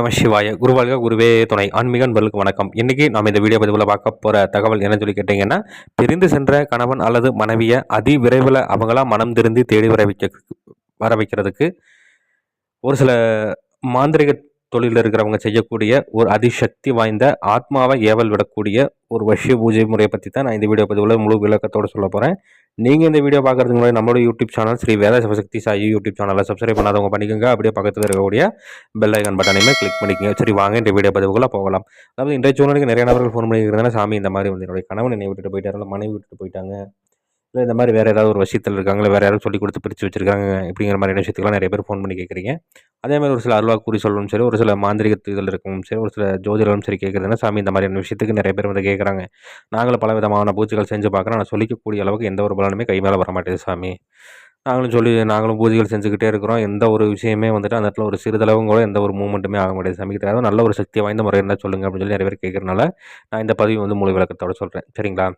நம சிவாய. குருவாழ்க குருவே துணை. ஆன்மீக நண்பர்களுக்கு வணக்கம். இன்றைக்கி நாம் இந்த வீடியோ பதிவில் பார்க்க போகிற தகவல் என்னன்னு சொல்லி கேட்டிங்கன்னா பிரிந்து சென்ற கணவன் அல்லது மனைவியை அதி விரைவில் அவங்களாம் மனம் திருந்தி தேடி வர வைக்க வர வைக்கிறதுக்கு ஒரு சில மாந்திரிக தொழிலில் இருக்கிறவங்க செய்யக்கூடிய ஒரு அதிசக்தி வாய்ந்த ஆத்மாவை ஏவல் விடக்கூடிய ஒரு வசிய பூஜை முறையை பற்றி தான் நான் இந்த வீடியோ பதிவில் முழு விளக்கத்தோடு சொல்ல போகிறேன் நீங்கள் இந்த வீடியோ பார்க்குறதுக்கு முன்னாடி நம்மளோட YouTube channel Sri Veda Sivasakthi Sai YouTube சேனலில் சப்ஸ்கிரைப் பண்ணாதவங்க பண்ணிக்கோங்க. அப்படியே பக்கத்தில் இருக்கக்கூடிய பெல் ஐக்கன் பட்டனையுமே கிளிக் பண்ணிக்கோங்க. சரி வாங்க இந்த வீடியோ பதிவுக்குள்ளே போகலாம். அதாவது இன்றைய சூழ்நிலைக்கு நிறைய நபர்கள் ஃபோன் பண்ணியிருக்கிறதுனா சாமி இந்த மாதிரி வந்து என்னுடைய கணவன் என்னை விட்டுட்டு போயிட்டாரு. மனைவி விட்டுட்டு போயிட்டாங்க. இல்லை இந்த மாதிரி வேறு ஏதாவது ஒரு விஷயத்தில் இருக்காங்களே? வேறு யாரும் சொல்லி கொடுத்து பிரித்து வச்சிருக்காங்க? இப்படிங்கிற மாதிரியான விஷயத்துக்குலாம் நிறைய பேர் ஃபோன் பண்ணி கேட்குறீங்க. அதே மாதிரி ஒரு சில அருவா கூறி சொல்லணும் சரி ஒரு சில மாந்திரிக இதில் இருக்கவும் சரி ஒரு சில ஜோதிடரும் சரி கேட்குறதுனா சாமி இந்த மாதிரியான விஷயத்துக்கு நிறைய பேர் வந்து கேட்குறாங்க. நாங்களும் பல விதமான பூஜைகள் செஞ்சு பார்க்குறோம். ஆனால் சொல்லிக்கக்கூடிய அளவுக்கு எந்த ஒரு பலனுமே கை மேலே வர மாட்டேது சாமி. நாங்களும் சொல்லி நாங்களும் பூஜைகள் செஞ்சுக்கிட்டே இருக்கிறோம். எந்த ஒரு விஷயமே வந்துட்டு அந்த இடத்துல ஒரு சிறிதளவும் கூட எந்த ஒரு மூமெண்ட்டுமே ஆக முடியாது சாமிக்கு தேவை நல்ல ஒரு சக்தி வாய்ந்த முறை இருந்தால் சொல்லுங்கள் அப்படின்னு சொல்லி நிறைய பேர் கேட்குறனால நான் இந்த பதிவு வந்து முழு விளக்கத்தோட சொல்கிறேன் சரிங்களா?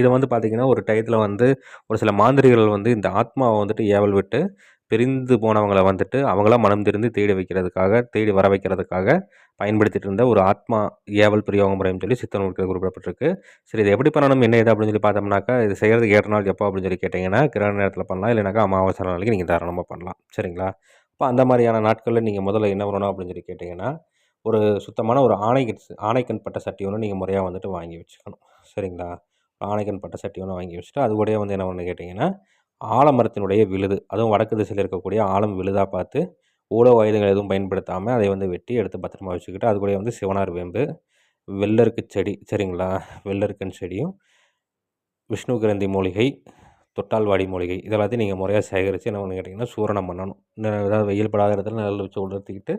இதை வந்து பார்த்திங்கன்னா ஒரு டயத்தில் வந்து ஒரு சில மாந்திரிகள் வந்து இந்த ஆத்மாவை வந்துட்டு ஏவல் விட்டு பிரிந்து போனவங்களை வந்துட்டு அவங்களாம் மனம் திருந்து தேடி வைக்கிறதுக்காக தேடி வர வைக்கிறதுக்காக பயன்படுத்திட்டு இருந்த ஒரு ஆத்மா ஏவல் பிரியோக முறைன்னு சொல்லி சித்த நூல்கள் குறிப்பிடப்பட்டிருக்கு. சரி இது எப்படி பண்ணணும்? என்ன இது அப்படின்னு சொல்லி பார்த்தோம்னாக்கா இது செய்கிறதுக்கு ஏற்ற நாள் எப்போ அப்படின்னு சொல்லி கேட்டிங்கன்னா கிரகண நேரத்தில் பண்ணலாம். இல்லைனாக்கா அமாவாசை நாளைக்கு நீங்கள் தாராளமாக பண்ணலாம். சரிங்களா? இப்போ அந்த மாதிரியான நாட்களில் நீங்கள் முதல்ல என்ன பண்ணணும் அப்படின்னு சொல்லி கேட்டிங்கன்னா ஒரு சுத்தமான ஒரு ஆணை ஆணைக்கண் பட்ட சட்டி ஒன்று நீங்கள் முறையாக வந்துட்டு வாங்கி வச்சுக்கணும். சரிங்களா? ஆணைக்கன் பட்ட சட்டி ஒன்று வாங்கி வச்சுட்டு அது கூடயே வந்து என்ன பண்ணு கேட்டிங்கன்னா ஆலமரத்தினுடைய விழுது அதுவும் வடக்கு திசையில் இருக்கக்கூடிய ஆலம் விழுதாக பார்த்து உலக ஆயுதங்கள் எதுவும் பயன்படுத்தாமல் அதை வந்து வெட்டி எடுத்து பத்திரமா வச்சுக்கிட்டு அது கூட வந்து சிவனார் வேம்பு வெள்ளருக்கு செடி சரிங்களா? வெள்ளருக்கன் செடியும் விஷ்ணு கிரந்தி மூலிகை தொட்டால்வாடி மூலிகை இதெல்லாத்தையும் நீங்கள் முறையாக சேகரித்து என்ன பண்ணு கேட்டிங்கன்னா சூரணம் பண்ணணும். ஏதாவது வெயில் படாத இடத்துல நல்ல வச்சு உலர்த்திக்கிட்டு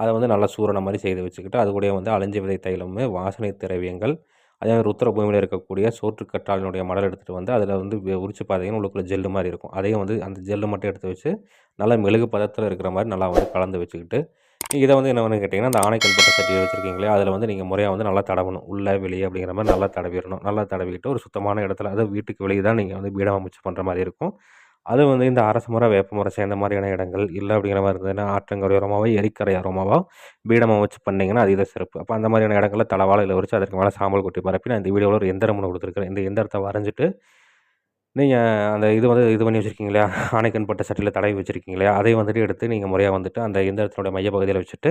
அதை வந்து நல்லா சூரணம் மாதிரி செய்து வச்சுக்கிட்டு அது கூட வந்து அலைஞ்சி விதை தைலம் வாசனை திரவியங்கள் அதே மாதிரி ருத்திர பூமியில் இருக்கக்கூடிய சோற்றுக்கற்றாலினுடைய மடல் எடுத்துகிட்டு வந்து அதில் வந்து உரிச்சு பார்த்தீங்கன்னா உள்ளுக்குள்ள ஜெல்லு மாதிரி இருக்கும். அதையும் வந்து அந்த ஜெல்லு மட்டும் எடுத்து வச்சு நல்லா மெழுகு பதத்தில் இருக்கிற மாதிரி நல்லா வந்து கலந்து வச்சுக்கிட்டு இதை வந்து என்ன பண்ணு கேட்டிங்கன்னா அந்த ஆணைக்கல் பட்ட சட்டியை வச்சுருக்கீங்களே அதில் வந்து நீங்கள் முறையாக வந்து நல்லா தடவணும். உள்ளே வெளியே அப்படிங்கிற மாதிரி நல்லா தடவிடணும். நல்லா தடவிக்கிட்டு ஒரு சுத்தமான இடத்துல அதாவது வீட்டுக்கு வெளியே தான் நீங்கள் வந்து பீடம் அமைச்சு பண்ணுற மாதிரி இருக்கும். அது வந்து இந்த அரசமரம் வேப்பமரம் சேர்ந்த மாதிரியான இடங்கள் இல்லை அப்படிங்கிற மாதிரி இருந்ததுன்னா ஆற்றங்கரையோரமாவோ எரிக்கரையோரமாவோ பீடமாக வச்சு பண்ணிங்கன்னா அது இதை சிறப்பு. அப்போ அந்த மாதிரியான இடங்களில் தளவாழையில் வச்சு அதற்கு மேலே சாம்பல் கொட்டி பரப்பி நான் இந்த வீடியோவில் ஒரு எந்திரம் ஒன்று கொடுத்துருக்கேன் இந்த எந்திரத்தை வரைஞ்சிட்டு நீங்கள் அந்த இது வந்து இது பண்ணி வச்சுருக்கீங்க இல்லையா? ஆணைக்கன் சட்டியில் தடவி வச்சுருக்கீங்க இல்லையா? அதை வந்துட்டு எடுத்து நீங்கள் முறையாக வந்துட்டு அந்த எந்திரத்தினுடைய மையப்பகுதியில் வச்சுட்டு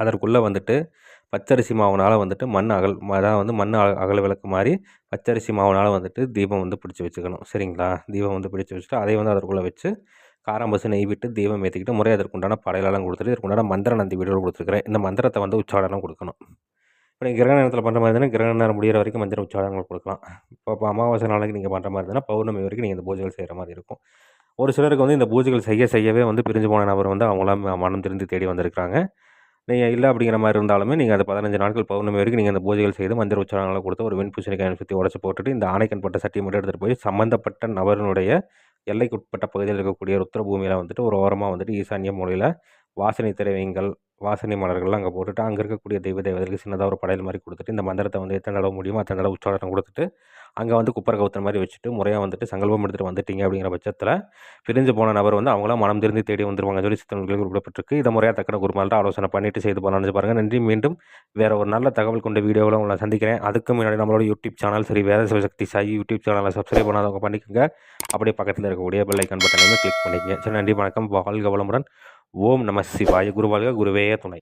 அதற்குள்ளே வந்துட்டு பச்சரிசி மாவுனால் வந்துட்டு மண் அகல் அதான் வந்து மண் அகல் விளக்கு மாதிரி பச்சரிசி மாவுனால் வந்துட்டு தீபம் வந்து பிடிச்சி வச்சுக்கணும். சரிங்களா? தீபம் வந்து பிடிச்சி வச்சுட்டு அதை வந்து அதற்குள்ளே வச்சு காராம்பசு நெய் விட்டு தீபம் ஏற்றிக்கிட்டு முறை அதற்குண்டான படையலெல்லாம் கொடுத்துட்டு இதற்குண்டான மந்திர நந்தி வீடியோ கொடுத்துருக்குறேன். இந்த மந்திரத்தை வந்து உச்சாடனம் கொடுக்கணும். இப்போ நீங்கள் கிரகண நேரத்தில் பண்ணுற மாதிரி இருந்தால் கிரகண நேரம் முடிகிற வரைக்கும் மந்திர உச்சாடனங்கள் கொடுக்கலாம். இப்போ இப்போ அமாவாசை நாளைக்கு நீங்கள் பண்ணுற மாதிரி இருந்தால் பௌர்ணமி வரைக்கும் நீங்கள் இந்த பூஜைகள் செய்கிற மாதிரி இருக்கும். ஒரு சிலருக்கு வந்து இந்த பூஜைகள் செய்ய செய்யவே வந்து பிரிஞ்சு போன நபர் வந்து அவங்களாம் மனம் திருந்து தேடி வந்திருக்கிறாங்க. நீங்கள் இல்லை அப்படிங்கிற மாதிரி இருந்தாலுமே நீங்கள் அந்த பதினஞ்சு நாட்கள் பௌர்ணமி வரைக்கும் நீங்கள் அந்த பூஜைகள் செய்து மந்திர உச்சாரங்களை கொடுத்து ஒரு வெண்பூசணிக்காய் சுற்றி உடச்சி போட்டுட்டு இந்த ஆணைக்கன் பட்ட சட்டியை மட்டும் எடுத்துகிட்டு போய் சம்மந்தப்பட்ட நபரினுடைய எல்லைக்குட்பட்ட பகுதியில் இருக்கக்கூடிய ருத்ரபூமியில் வந்துட்டு ஒரு ஓரமாக வந்துட்டு ஈசானிய மூலையில் வாசனை திரவியங்கள் வாசனை மலர்கள்லாம் அங்கே போட்டுட்டு அங்கே இருக்கக்கூடிய தெய்வ தேவதைகளுக்கு சின்னதாக ஒரு படையல் மாதிரி கொடுத்துட்டு இந்த மந்திரத்தை வந்து எத்தனை அளவு முடியுமோ அத்தனை அளவு உச்சாரணம் கொடுத்துட்டு அங்கே வந்து குப்பரை கவுத்துற மாதிரி வச்சுட்டு முறையாக வந்துட்டு சங்கல்பம் எடுத்துகிட்டு வந்துட்டீங்க அப்படிங்கிற பட்சத்தில் பிரிஞ்சு போன நபர் வந்து அவங்களாம் மனம் திருந்தி தேடி வந்துருவாங்க சொல்லி சித்தனங்களுக்கு குறிப்பிட்டிருக்கு இதை முறையாக தக்கன குருமால்ட்ட ஆலோசனை பண்ணிட்டு செய்து போகலான்னு பாருங்கள் நன்றி. மீண்டும் வேறு ஒரு நல்ல தகவல் கொண்ட வீடியோவில் உங்களை சந்திக்கிறேன். அதுக்கு முன்னாடி நம்மளோட யூடியூப் சேனல் சரி வேத சிவசக்தி சாய் யூடியூப் சேனலை சப்ஸ்கிரைப் பண்ணாதவங்க பண்ணிக்கோங்க. அப்படியே பக்கத்தில் இருக்கக்கூடிய பெல்லைக்கான் பட்டனையுமே கிளிக் பண்ணிக்கங்க. சரி நன்றி வணக்கம். வாழ்க வளமுடன். ஓம் நம சிவாய. குருவாழ்க குருவே துணை.